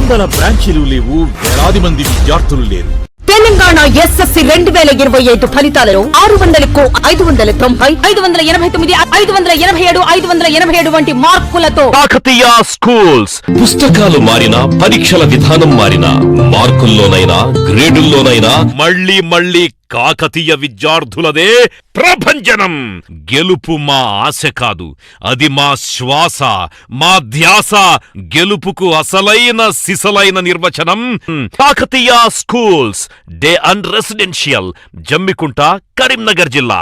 వందల బ్రాంచీలు లేవు వేలాది మంది విద్యార్థులు లేరు. తెలంగాణ ఎస్ఎస్సి రెండు వేల ఇరవై ఐదు ఫలితాలలో ఆరు వందలకు ఐదు వందల తొంభై ఐదు వందల ఎనభై తొమ్మిది ఐదు వందల ఎనభై ఏడు ఐదు వందల ఎనభై ఏడు వంటి మార్కులతో కాకతీయ స్కూల్స్. పుస్తకాలు మారిన పరీక్షల విధానం మారిన మార్కుల్లోనైనా గ్రేడుల్లోనైనా మళ్ళీ మళ్ళీ కాకతీయ విద్యార్థులదే ప్రభంజనం. గెలుపు మా ఆశ కాదు అది మా శ్వాస మా ధ్యాస. గెలుపుకు అసలైన సిసలైన నిర్వచనం Kakatiya schools. Day and residential Jammikunta Karimnagar జిల్లా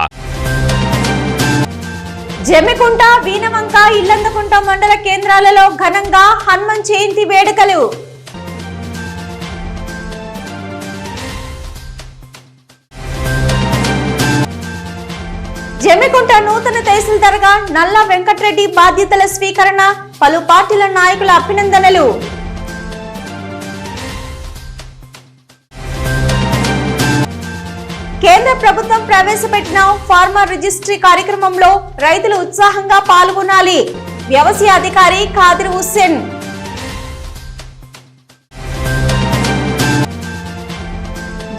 జమ్మికుంట వీనవంక ఇల్లందకుంట మండల కేంద్రాలలో ఘనంగా హనుమన్ జయంతి వేడుకలు. జమ్మికుంట నూతన తహసీల్దార్గా నల్ల వెంకట్రెడ్డి బాధ్యతల స్వీకరణ పలు పార్టీల నాయకుల అభినందనలు. కేంద్ర ప్రభుత్వం ప్రవేశపెట్టిన ఫార్మర్ రిజిస్ట్రీ కార్యక్రమంలో రైతులు ఉత్సాహంగా పాల్గొనాలి. వ్యవసాయ అధికారి ఖాదిర్ హుస్సేన్.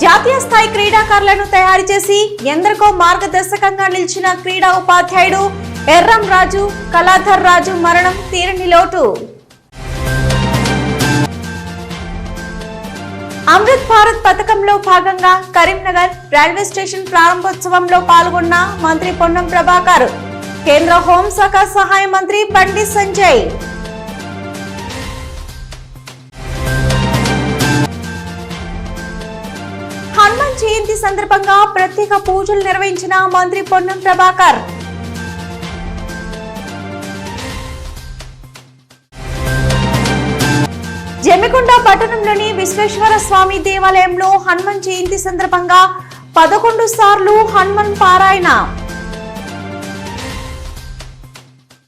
జాతీయ స్థాయి క్రీడాకారులను తయారు చేసి ఎందరికో మార్గదర్శకంగా నిలిచిన క్రీడా ఉపాధ్యాయుడు ఎర్రం రాజు కళాధర్ రాజు మరణం తీరని లోటు. అమృత్ భారత్ పథకంలో భాగంగా కరీంనగర్ రైల్వే స్టేషన్ ప్రారంభోత్సవంలో పాల్గొన్న మంత్రి పొన్నం ప్రభాకర్ కేంద్ర హోంశాఖ సహాయ మంత్రి బండి సంజయ్. హనుమాన్ జయంతి సందర్భంగా ప్రత్యేక పూజలు నిర్వహించిన మంత్రి పొన్నం ప్రభాకర్ జమికొండ పట్టణంలోని విశ్వేశ్వర స్వామి దేవాలయంలో హనుమాన్ జయంతి సందర్భంగా పదకొండు సార్లు హనుమాన్ పారాయణ.